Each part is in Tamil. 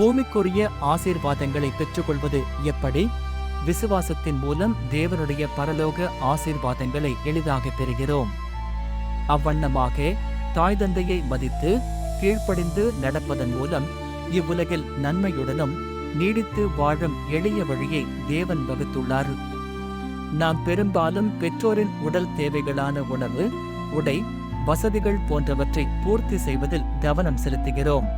பூமிக்குரிய ஆசீர்வாதங்களை பெற்றுக்கொள்வது எப்படி? விசுவாசத்தின் மூலம் தேவனுடைய பரலோக ஆசீர்வாதங்களை எளிதாக பெறுகிறோம். அவ்வண்ணமாக தாய் தந்தையை மதித்து கீழ்ப்படிந்து நடப்பதன் மூலம் இவ்வுலகில் நன்மையுடனும் நீடித்து வாழும் எளிய வழியை தேவன் வகுத்துள்ளார். நாம் பெரும்பாலும் பெற்றோரின் உடல் தேவைகளான உணவு உடை வசதிகள் போன்றவற்றை பூர்த்தி செய்வதில் கவனம் செலுத்துகிறோம்.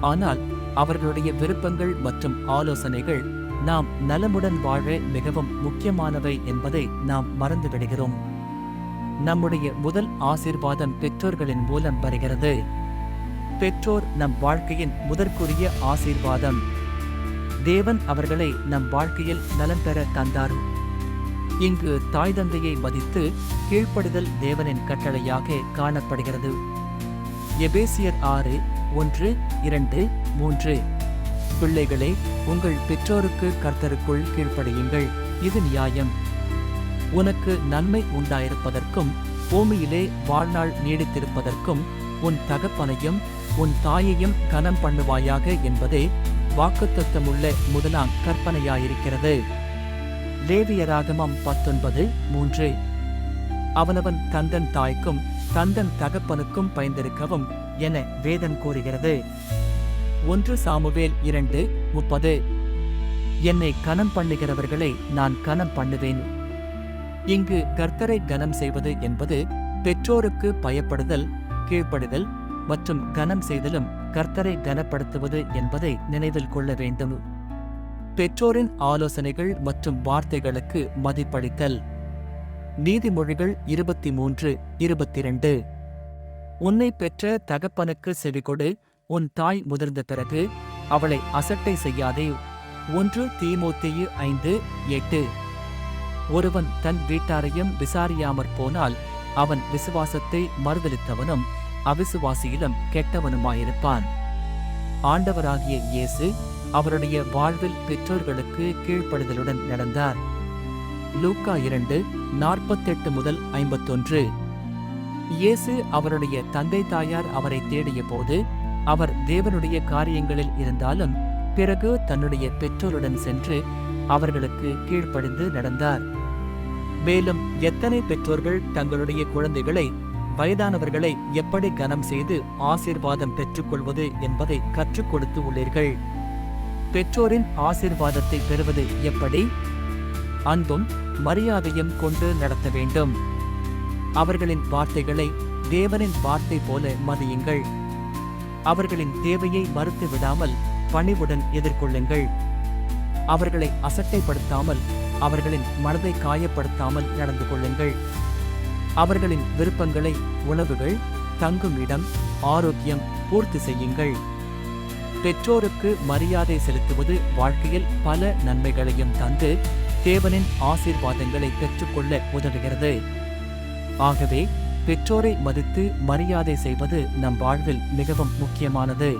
ஆனால் அவர்களுடைய விருப்பங்கள் மற்றும் ஆலோசனைகள் நாம் நலமுடன் வாழ மிகவும் முக்கியமானவை என்பதை நாம் மறந்துவிடுகிறோம். நம்முடைய முதல் ஆசீர்வாதம் பெற்றோர்களின் மூலம் வருகிறது. பெற்றோர் நம் வாழ்க்கையின் முதற்குரிய ஆசீர்வாதம். தேவன் அவர்களை நம் வாழ்க்கையில் நலம் பெற தந்தார். இங்கு தாய் தந்தையை மதித்து கீழ்ப்படுதல் தேவனின் கட்டளையாக காணப்படுகிறது. எபேசியர் ஆறு ஒன்று இரண்டு மூன்று. பிள்ளைகளே உங்கள் பெற்றோருக்கு கர்த்தருக்குள் கீழ்ப்படையுங்கள். இது நியாயம். உனக்கு நன்மை உண்டாயிருப்பதற்கும் பூமியிலே வாழ்நாள் நீடித்திருப்பதற்கும் உன் தகப்பனையும் உன் தாயையும் கனம் பண்ணுவாயாக என்பதே வாக்குத்தத்தமுள்ள முதலாம் கற்பனையாயிருக்கிறது. லேவியராகமம் பத்தொன்பது மூன்று. அவனவன் தந்தன் தாய்க்கும் தந்தன் தகப்பனுக்கும் பயந்திருக்கவும் என வேதம் கூறுகிறது. ஒன்று சாமுவேல் இரண்டு முப்பது. என்னை கனம் பண்ணுகிறவர்களை நான் கனம் பண்ணுவேன். இங்கு கர்த்தரை கனம் செய்வது என்பது பெற்றோருக்கு பயப்படுதல் கீழ்ப்படுதல் மற்றும் கனம் செய்தலும் கர்த்தரை கனப்படுத்துவது என்பதை நினைவில் கொள்ள வேண்டும். பெற்றோரின் ஆலோசனைகள் மற்றும் வார்த்தைகளுக்கு மதிப்பளித்தல். நீதிமொழிகள் இருபத்தி மூன்று இருபத்தி இரண்டு உன்னை பெற்ற தகப்பனுக்கு செவிகொடு உன் தாய் முதிர்ந்த பிறகு அவளை அசட்டை செய்யாதே. ஒன்று தீமோத்தேயு ஐந்து எட்டு. ஒருவன் தன் வீட்டாரையும் விசாரியாமற் போனால் அவன் விசுவாசத்தை மறுதளித்தவனும் அவிசுவாசியிலும் கெட்டவனுமாயிருப்பான். ஆண்டவராகிய இயேசு அவருடைய வாழ்வில் பெற்றோர்களுக்கு கீழ்ப்படுதலுடன் நடந்தார். லூக்கா இரண்டு நாற்பத்தெட்டு முதல் ஐம்பத்தொன்று. இயேசு அவருடைய தந்தை தாயார் அவரை தேடிய போது அவர் தேவனுடைய காரியங்களில் இருந்தாலும் பிறகு தன்னுடைய பெற்றோருடன் சென்று அவர்களுக்கு கீழ்ப்படிந்து நடந்தார். மேலும் எத்தனை பெற்றோர்கள் தங்களுடைய குழந்தைகளை வயதானவர்களை எப்படி கனம் செய்து ஆசீர்வாதம் பெற்றுக்கொள்வது என்பதை கற்றுக் கொடுத்து உள்ளீர்கள்? பெற்றோரின் ஆசீர்வாதத்தை பெறுவது எப்படி? அன்பும் மரியாதையும் கொண்டு நடத்த வேண்டும். அவர்களின் வார்த்தைகளை தேவனின் வார்த்தை போல மதியுங்கள். அவர்களின் தேவையை மறுத்து விடாமல் பணிவுடன் எதிர்கொள்ளுங்கள். அவர்களை அசட்டைப்படுத்தாமல் அவர்களின் மனதை காயப்படுத்தாமல் நடந்து கொள்ளுங்கள். அவர்களின் விருப்பங்களை உணவுகள் தங்கும் இடம் ஆரோக்கியம் பூர்த்தி செய்யுங்கள். பெற்றோருக்கு மரியாதை செலுத்துவது வாழ்க்கையில் பல நன்மைகளையும் தந்து தேவனின் ஆசீர்வாதங்களை பெற்றுக்கொள்ள உதவுகிறது. ஆகவே பெற்றோரை மதித்து மரியாதை செய்வது நம் வாழ்வில் மிகவும் முக்கியமானது.